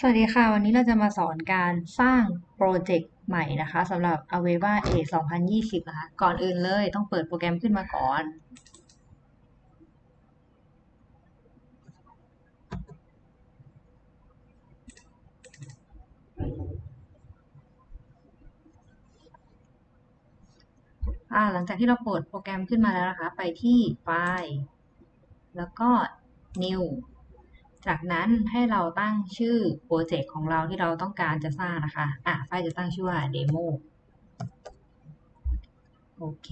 สวัสดีค่ะ วันนี้เราจะมาสอนการสร้างโปรเจกต์ใหม่นะคะสำหรับ Aveva A 2020 นะคะ ก่อนอื่นเลยต้องเปิดโปรแกรมขึ้นมาก่อนอ่าหลังจากที่เราเปิดโปรแกรมขึ้นมาแล้วนะคะ ไปที่ไฟล์ แล้วก็ New จากนั้นให้เราตั้งชื่อโปรเจกต์ของเราที่เราต้องการจะสร้างนะคะ อะไฟจะตั้งชื่อว่า Demo โอเค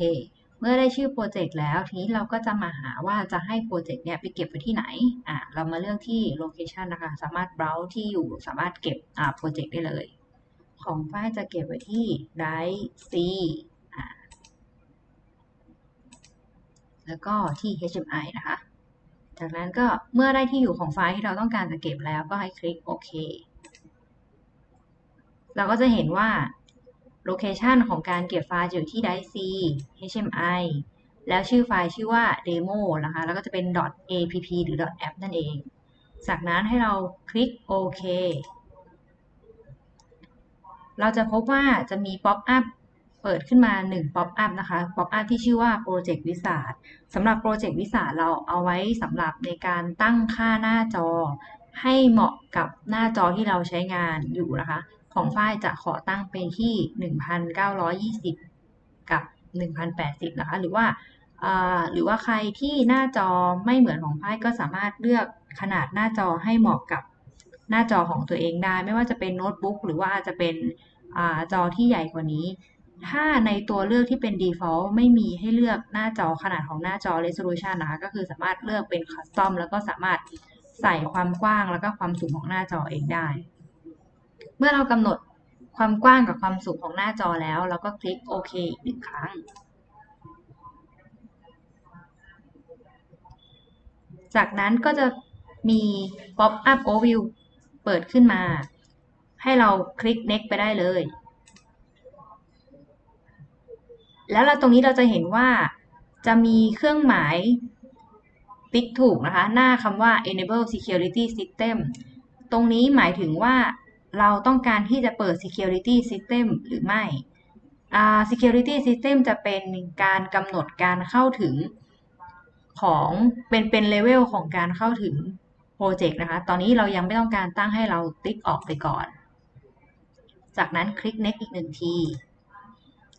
เมื่อได้ชื่อโปรเจกต์แล้ว ทีนี้เราก็จะมาหาว่าจะให้โปรเจกต์เนี่ยไปเก็บไว้ที่ไหน อะเรามาเลือกที่ Location นะคะ สามารถ browse ที่อยู่สามารถเก็บอ่าโปรเจกต์ได้เลย ของไฟล์จะเก็บไว้ที่ Drive C อะแล้วก็ที่ HMI นะคะ จากนั้นก็เมื่อได้ที่อยู่ของไฟล์ที่เราต้องการจะเก็บแล้วก็ให้คลิกโอเค เราก็จะเห็นว่าโลเคชันของการเก็บไฟล์อยู่ที่ drive c HMI แล้วชื่อไฟล์ชื่อว่า demo นะคะ แล้วก็จะเป็น .app หรือ .app นั่นเอง จากนั้นให้เราคลิกโอเคเราจะพบว่าจะมีป๊อปอัพ เปิดขึ้นมา1ป๊อปอัพนะคะป๊อปอัพที่ชื่อว่า Project Wizard สำหรับ Project Wizard เราเอาไว้สำหรับในการตั้งค่าหน้าจอ ให้เหมาะกับหน้าจอที่เราใช้งานอยู่นะคะ ของฝ้ายจะขอตั้งเป็นที่ 1920 กับ 1080 นะคะ หรือว่าหรือว่าใครที่หน้าจอไม่เหมือนของฝ้ายก็สามารถเลือกขนาดหน้าจอให้เหมาะกับหน้าจอของตัวเองได้ ไม่ว่าจะเป็นโน้ตบุ๊กหรือว่าจะเป็นอจอที่ใหญ่กว่านี้ ถ้าในตัวเลือกที่เป็น default ไม่มีให้เลือกหน้าจอขนาดของหน้าจอ resolution นะคะ ก็คือสามารถเลือกเป็น custom แล้วก็สามารถใส่ความกว้างแล้วก็ความสูงของหน้าจอเองได้ เมื่อเรากำหนดความกว้างกับความสูงของหน้าจอแล้ว เราก็คลิกโอเคอีกหนึ่งครั้ง จากนั้นก็จะมี pop up overview เปิดขึ้นมา ให้เราคลิก next ไปได้เลย แล้วเราตรงนี้เราจะเห็นว่าจะมีเครื่องหมายติ๊กถูกนะคะ หน้าคำว่า enable security system ตรงนี้หมายถึงว่าเราต้องการที่จะเปิด security system หรือไม่ security system จะเป็นการกำหนดการเข้าถึงของเป็นเป็นเลเวลของการเข้าถึงโปรเจกต์นะคะ ตอนนี้เรายังไม่ต้องการตั้งให้เราติ๊กออกไปก่อน จากนั้นคลิก next อีกหนึ่งที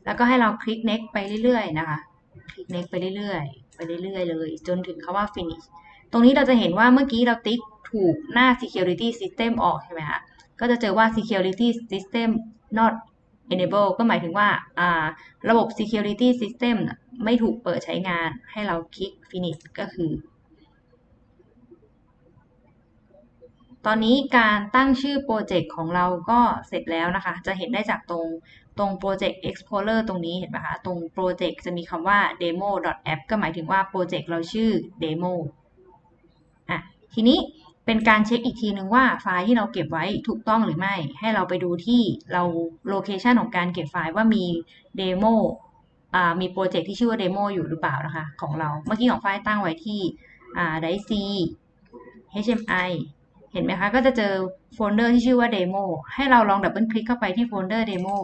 แล้วก็ให้เราคลิก next ไปเรื่อยๆนะคะคลิก next ไปเรื่อยๆไปเรื่อยๆเลย จนถึงคาว่า finish ตรงนี้เราจะเห็นว่าเมื่อกี้เราติ๊กถูกหน้า security system ออกใช่ไหมคะก็จะเจอว่า security system not enable ก็หมายถึงว่าระบบ security system ไม่ถูกเปิดใช้งานให้เราคลิก finish ก็คือ ตอนนี้การตั้งชื่อโปรเจกต์ของเราก็เสร็จแล้วนะคะ จะเห็นได้จากตรงตรง Project Explorer ตรงนี้เห็นไหมคะ ตรงโปรเจกต์จะมีคำว่า demo.app ก็หมายถึงว่าโปรเจกต์เราชื่อ demo อะ ทีนี้เป็นการเช็คอีกทีนึงว่าไฟล์ที่เราเก็บไว้ถูกต้องหรือไม่ ให้เราไปดูที่เราโลเคชันของการเก็บไฟล์ว่ามี demo มีโปรเจกต์ที่ชื่อว่า demo อยู่หรือเปล่านะคะ ของเรา เมื่อกี้ของไฟล์ตั้งไว้ที่ d i c HMI เห็นไหมคะก็จะเจอโฟลเดอร์ที่ชื่อว่า Demo ให้เราลองดับเบิลคลิกเข้าไปที่โฟลเดอร์ Demo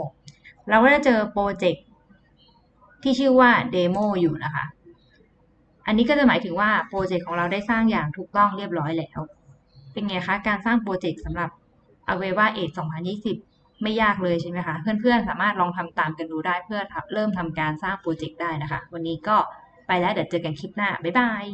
เราก็จะเจอโปรเจกต์ที่ชื่อว่า Demo อยู่นะคะ อันนี้ก็จะหมายถึงว่าโปรเจกต์ของเราได้สร้างอย่างถูกต้องเรียบร้อยแล้ว เป็นไงคะ การสร้างโปรเจกต์สำหรับ Aveva 8 2020 ไม่ยากเลยใช่ไหมคะ เพื่อนๆ สามารถลองทำตามกันดูได้เพื่อเริ่มทำการสร้างโปรเจกต์ได้นะคะ วันนี้ก็ไปแล้วเดี๋ยวเจอกันคลิปหน้า บ๊ายบาย